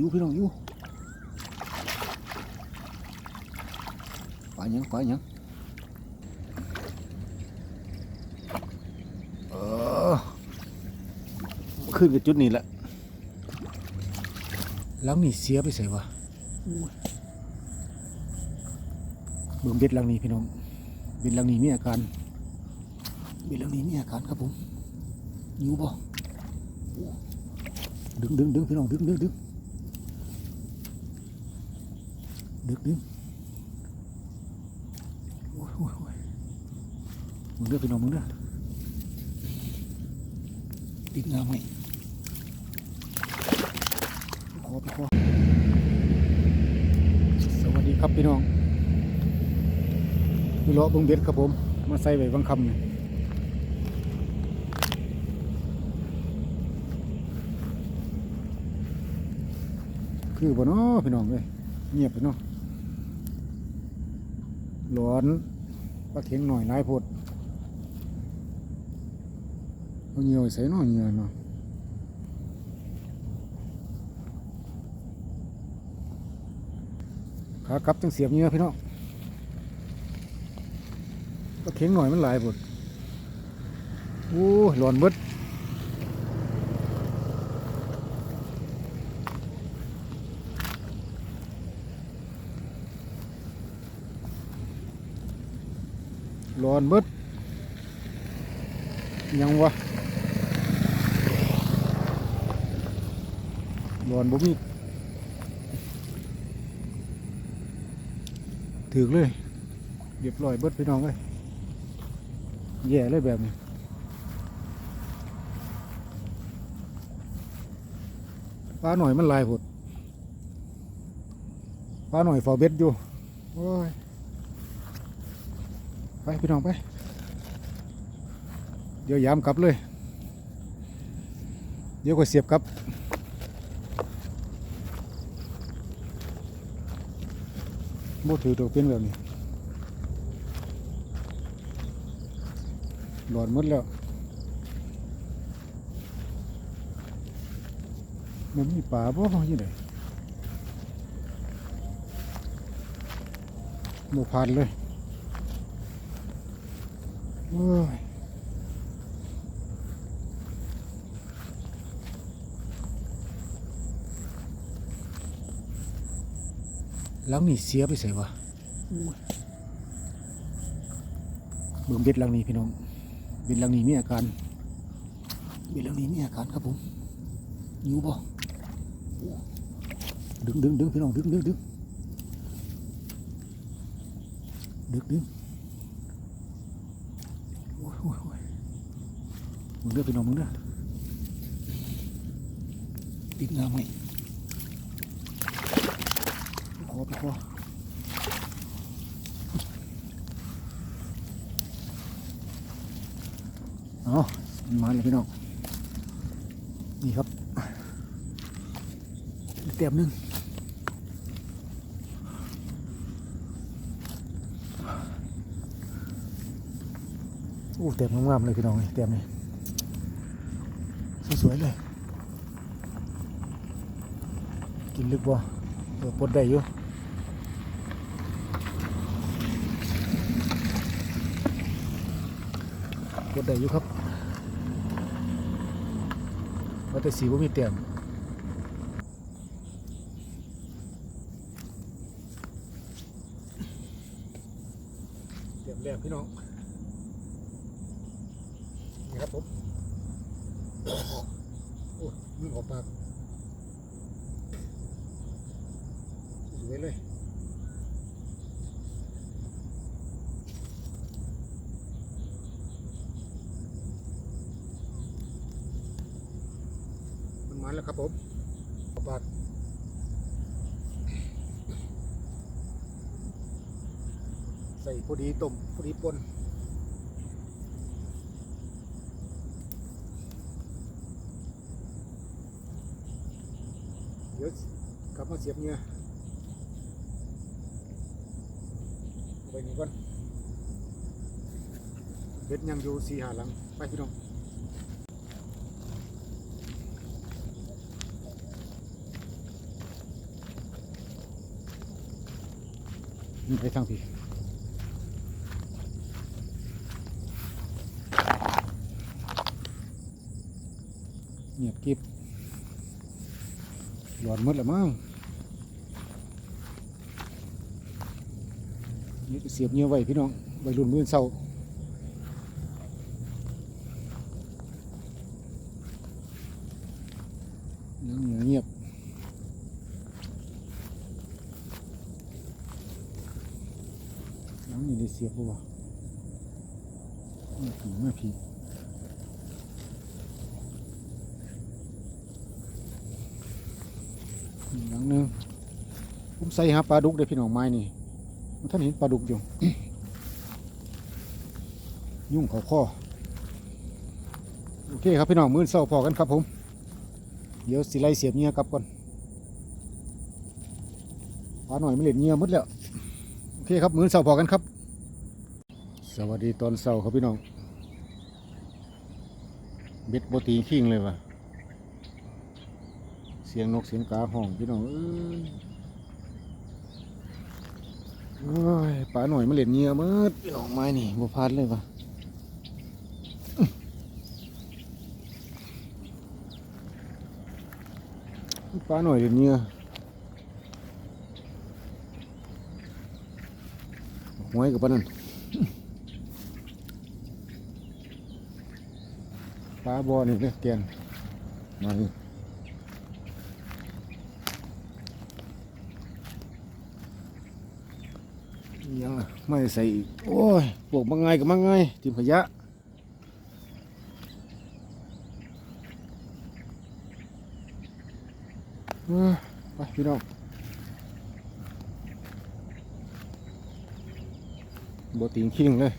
อยู่พี่น้องอยู่ปลาหยังปลาหยังเออขึ้นกับจุดนี้แหละหลังนี่เสียไปใส่วะเบิ่งเบ็ดลังนี้พี่น้องเบ็ดลังนี้มีอาการเบ็ดลังนี้มีอาการครับผมอยู่บ่โอ้ดึงดึงดึงพี่น้องดึงดึงดึง ดึงดึงโอ้ยโอ้ยโอ้ยมึงเด้อพี่น้องมึงเด้อติดงามไหมขอไปขอสวัสดีครับพี่น้องพี่ลาะเบิ่งเบ็ดครับผม มาใส่ไว้บางคำนี่ยคือบ่เนาะพี่น้องเอ้ยเงียบไปเนาะ ร้อนปลาเข็งหน่อยหลายโพดเอาเหงียวใส่เนาะเหงียวเนาะขากลับจังเสียบเหงียวพี่น้องปลาเข็งหน่อยมันหลายพดโอ้ยร้อนเบิด อนเบิดยังวะร้อนบ่มีถึกเลยเรียบร้อยเบิดพี่น้องเลยแย่เลยแบบนี้ปลาหน่อยมันลายผดปลาหน่อยฝอเบ็ดอยู่โอ้ย พี่น้องไป เดี๋ยวยามกลับเลย เดี๋ยวก็เสียบกลับโมถือตัวเป็นแบบนี้หลอนมดแล้วมันมีป่าบ่ยี่ไหนโมพานเลย โอ้ยหลังนี่เสียไปใส่วะเบิ่งเบ็ดลังนี้พี่น้อง เบ็ดลังนี้มีอาการ เบ็ดลังนี้มีอาการครับผมอยู่บ่โอ้ดึงดึงดึงพี่น้องดึงดึงดึงดึงดึง โอ้ยโอ้ยโอ้ย มึงเลือกไปนองมึงเลือกติดงามไหมขอไปขอเอามาเลยพี่น้อง นี่ครับเต็มหนึง อ้เต็มงามๆเลยพี่น้องเต็มนี่สวยๆเลย กินลึกบ่เออปลดได้อยู่ปลดได้อยู่ครับว่าแต่สีว่ามีเต็มเต็มแรกพี่น้อง นี่ครับผมโอ้ยมึงออก ปากสวยเลยมันมาแล้วครับผมออกปากใส่พอดีต้มพอดีป่น ดี๋ยวกลับมาเสียบเงี้ยไปนี่ก่อนเด็ดยังอยู่สี่หาหลัง ไปพี่น้องไปทางพี่เงียบกิบ หลอนหมดล้วมั้งนี่เสียบเงี้ยไว้พี่น้องไว้รุ่นมื่นเศร้าเงเงียบเงียบน้ำนี่ได้เสียบปะวะไม่ผีไม่ผีอีก หลังหนึงผมใส่หาปลาดุกได้พี่น้องไม้นี่ท่านเห็นปลาดุกอยู่ ยุ่งเขาข้อโอเคครับพี่น้องมื้อเศร้าพอกันครับผม เดี๋ยวสิไลเสียบเงียกลับก่อนปลาหน่อยไม่เล่นเงียหมดแล้วโอเคครับมื้อเสาร์พอกันครับ สวัสดีตอนเสาร์ครับพี่น้องเบ็ดโบตีขิงเลยวะ เสียงนกเสียงกาห้องพี่น้องเอ้ยโอ้ยปลาหน่อยมาเล่นเงียมืดพี่น้องไม้นี่บัพลาดเลยวะอื้อปลาหน่อยเล่นเงียหวยกับปานนั้นปลาบอนี่เลยแกนมานี่ยังอะ ไม่ใส่อีก โอ้ยปลูกมังไงกับมังไงทิมขยะไปพี่น้องโบติงคิงเลย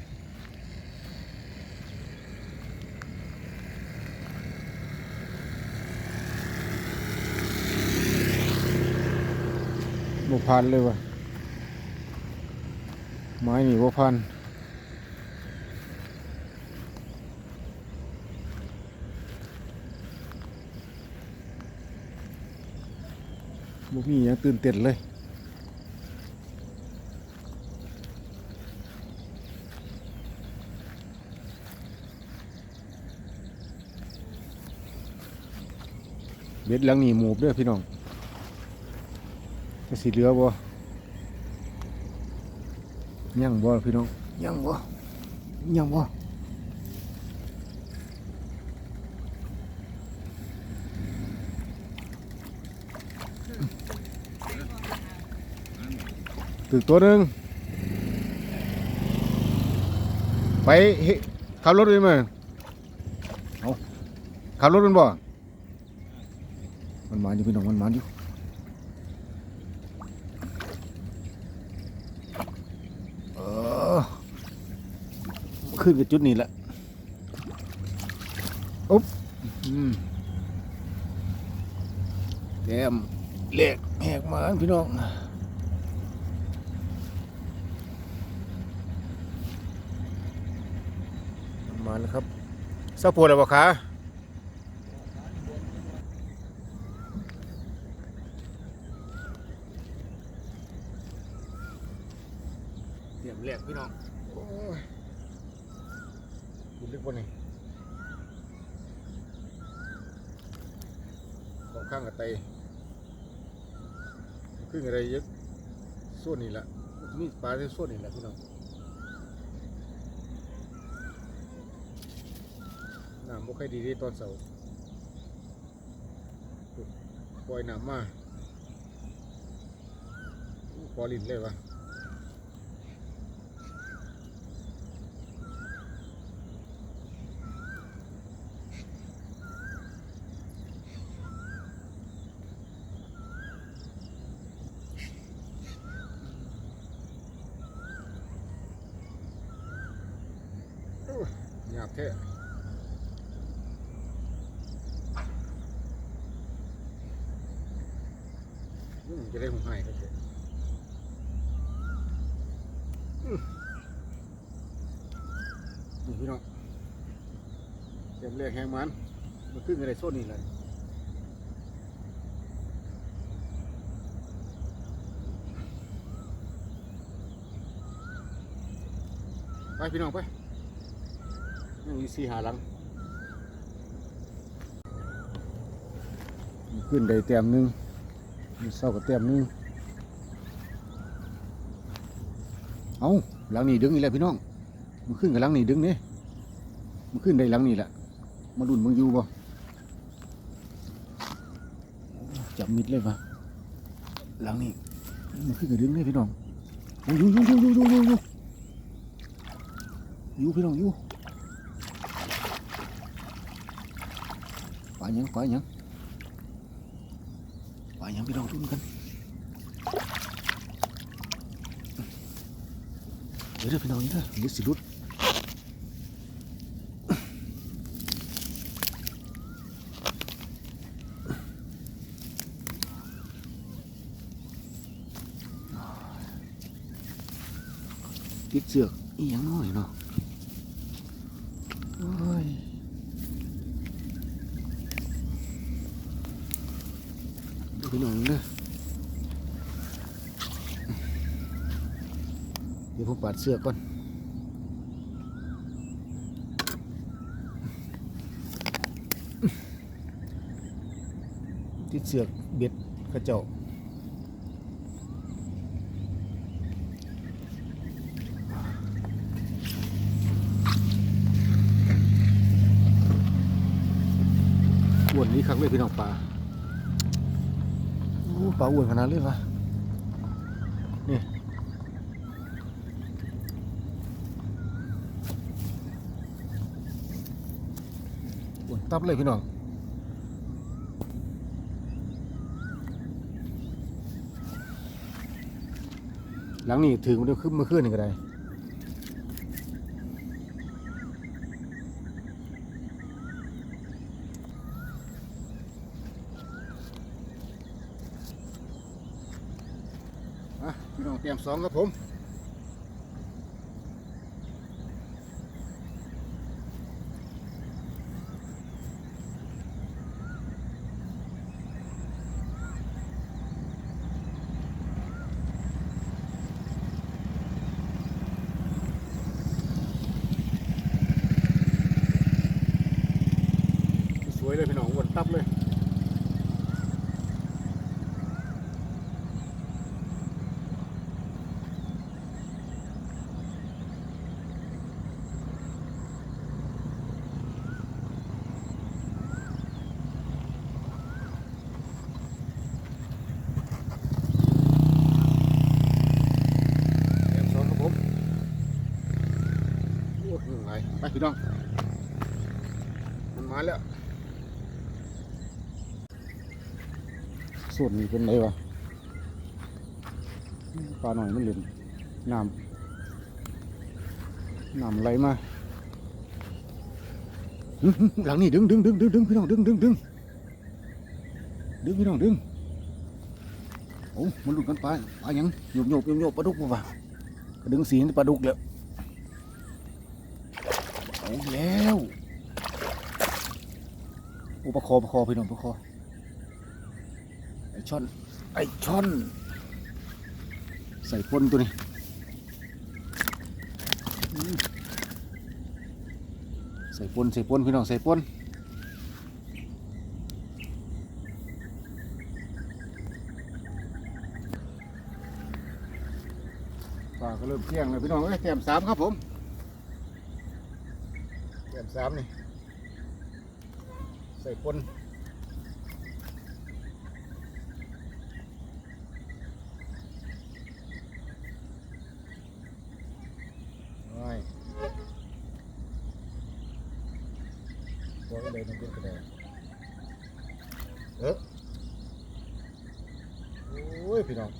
โบพันเลยวะ ไม้นี่โบพันบ่มีย่างตื่นเต้นเลยเบ็ดหลังนี่หมูบด้อพี่น้องจะสีเหลือบ่ ยังบ่พี่น้องยังบ่ยังบ่ถึงตัวหนึ่งไปเฮ็ดขับรถเลยมั้ยเอาขับรถมันบ่ มันมาอยู่พี่น้องมันมาอยู่เออ ขึ้นกับจุดนี้แหละอุ๊บอืมแก้มเล็กแหกมาพี่น้องมาแล้วครับเศร้าปวดหรือเปล่าคะ เตรียมแหลกพี่น้อง โอ้ยดูลึกบนนี่สองข้างกับไตขึ้น อะไรเยอะส่วนนี่แหละมีปลาที่ส่วนนี่แหละพี่น้องน้ำบ่ค่อยดีที่ตอนเสาร์ปล่อยน้ำมาอู้ปอลินเลยวะ หยาบแท้อืมจะได้หุ่นหายครับเจ๊อืมนี่พี่น้องเตรียมแรกแหงมันมันขึ้นอะไรโซนนี้เลยไปพี่น้องไป มีสี่หาหลัง ขึ้นได้แต้มหนึงมีเศร้ากับแต้มหนึง เอาหลังนี้ดึงอีกแล้วพี่น้อง มันขึ้นกับหลังนี้ดึงเนี่ยมันขึ้นได้หลังนี้แหละ มาดุนมึงอยู่บ่จับมิดเลยปะหลังนี้มันขึ้นกับดึงเนี่ยพี่น้องยอยู่อยู่อยู่อยู่อยู่อยู่อยู่พี่น้องอยู่ ปลาหยังปลาหยังปลาหยังพี่น้องทุนกันเดี๋ยวเด้อพี่น้องนี่เด้อเดี๋ยวสิรุดติดเสือกอีหยังน้อยเนาะ โอ้ยดูพี่น้องนะเดี๋ยวผมปาดเสื้อก่อนติดเสือกเบ็ดกระเจ้าอ้วนนี้ครั้งเลยพี่น้องปลาโอ้ปลาอ้วนขนาดเลยวะนี่อ้วน ตับเลยพี่น้องหลังนี้ถึงมันจะขึ้นมาขึ้นนี่ก็ได้พี่น้องเตรียมสองครับผม วยเลยพี่น้องอ้วนตับเลยเตรียมสองครับผมโอ้ยเหนื่อยไปพี่น้อง มันมาแล้ว ส่วนนี้เป็นไรวะปลาหน่อยมันเหลือน้ำน้ำไหลมาหลังนี่ดึงดึงดึงดึงดึงพี่น้องดึงดึงดึงดึงพี่น้องดึงโอ้มันหลุดกันไปปลายังโยบโยบโยบโยบปลาดุกป่ะกระดึงสีนี่ปลาดุกแล้วเอาแล้วโอ้ปลาคอปลาคอพี่น้องปลาคอ ช่อนไอช่อน ใส่ปนตัวนี้ใส่ปนใส่ปนพี่น้องใส่ปนปลาก็เริ่มเที่ยงเลยพี่น้องเอ้ยแต้มสามครับผมแต้มสามนี่ใส่ปนโอ้ย ตัวก็เลยมันเป็นกระแดงเออโอ้ยพี่น้อง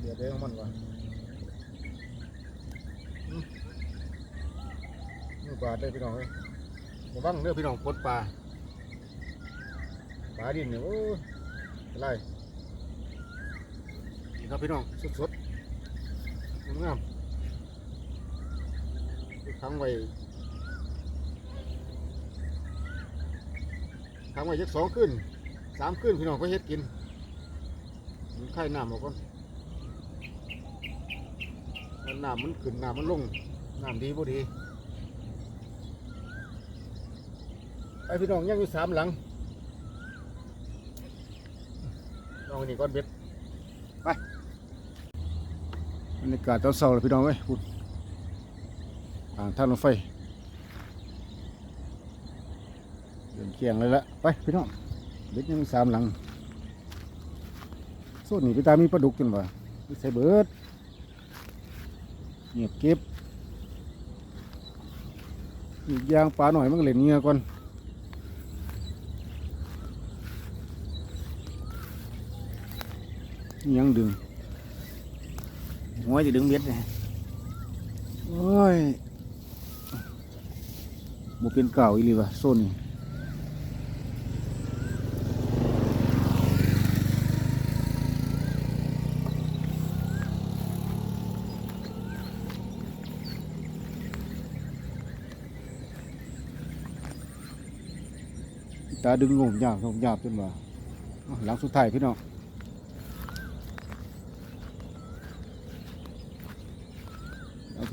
เดี๋ยวเด้ของมันก่อนอืมมือบาดเลยพี่น้องเอ้ยระวังเด้อพี่น้องปลดปลาปลาดินเนี่ยโอ้ยอะไร ครับพี่น้องสดๆงามๆไปค้งไว้ทำไว้ยักสองขึ้นสามขึ้นพี่น้องก็เฮ็ดกินมันไข่น้ำออกก่อนน้ำมันขึ้นน้ำมันลงน้ำดีบ่ดีไอพี่น้องยังอยู่สามหลังลองนนี่ก้อนเบ็ดไปบ รรยากาศตอนเช้าเลยพี่น้องเอ้ยพูดทางทารถไฟเดินเคียงเลยละไปพี่น้องเด็กยังมีสามหลังส่วนนี้พี่ตามีปลาดุกจนว่าใส่เบิดเงียบเก็บอีกย่างปลาหน่อยมันก็เล่นเงือก่อนยังดึง หัวจะดึงเบ็ดเลยโอ้ยบ่เป็นเก่าอีหลีวะโซนนี้ ตาดึงงมยากงมยากจนว่าอ้าวหลัง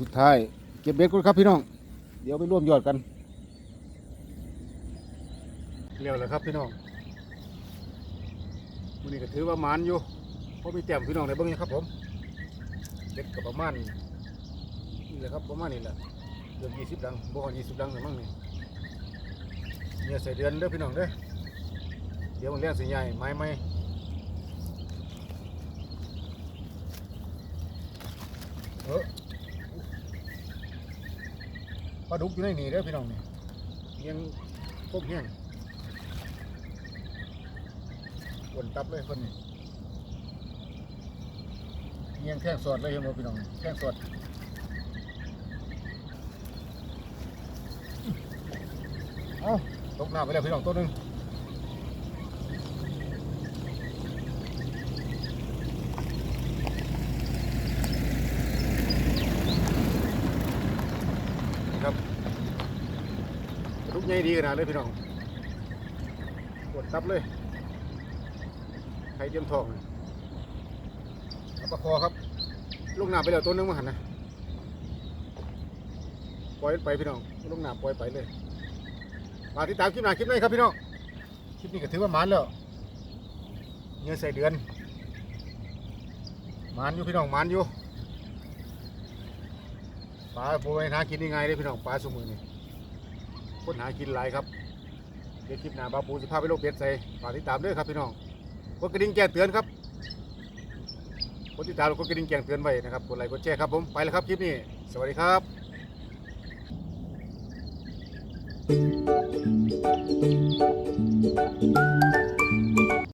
สุดท้ายพี่น้องหลังสุดท้าย เก็บเบ็ดก่อนครับพี่น้อง เดี๋ยวไปร่วมยอดกันเร็วเลยครับพี่น้องวันนี้ก็ถือว่ามานอยู่เพราะมีแต้มพี่น้องในเบื้องนี้ครับผมเด็กกับประมาณนี่แหละครับประมาณนี้แหละเกือบยี่สิบดังบ่ยี่สิบดังหรือมั้งนี่เนี่ยใส่เดือนเด้อพี่น้องเด้อเดี๋ยวมันเลี้ยงสีใหญ่ไม้ไหมเออ ปลาดุกอยู่ในนี่เด้อพี่น้องนี่เลี้ยงพวกเลี้ยงวนตับเลยคนนี้เลี้ยงแข้งสอดเลยเห็นบ่พี่น้องแข้งสอดเอ้าตกน้ำไปแล้วพี่น้องตัวหนึงนี่ครับทุกให ญ่ดีขนาดเลยพี่น้องกดตับเลยไข่เตรียมทองเอาปลาคอครับ ลูกน้ำไปแล้วตัวหนึงมาหันนะปล่อยไปพี่น้องลูกน้ำปล่อยไปเลยมาติดตามคลิปหน้าคลิปนี้ครับพี่น้องคลิปนี้ก็ถือว่ามานแล้วเงินใส่เดือนมานอยู่พี่น้องมานอยู่ปลาปูไปหากินยังไงเลยพี่น้องปลาสมือนี่ คนหากินหลายครับเดี๋ยวคลิปหน้าบาปูสิพาไปโลกเบ็ดใส่ฝากติดตามด้วยครับพี่น้องกดกระดิ่งแจ้งเตือนครับกดติดตามกดกระดิ่งแจ้งเตือนไว้นะครับกดไลค์กดแชร์ครับผมไปแล้วครับคลิปนี้ สวัสดีครับ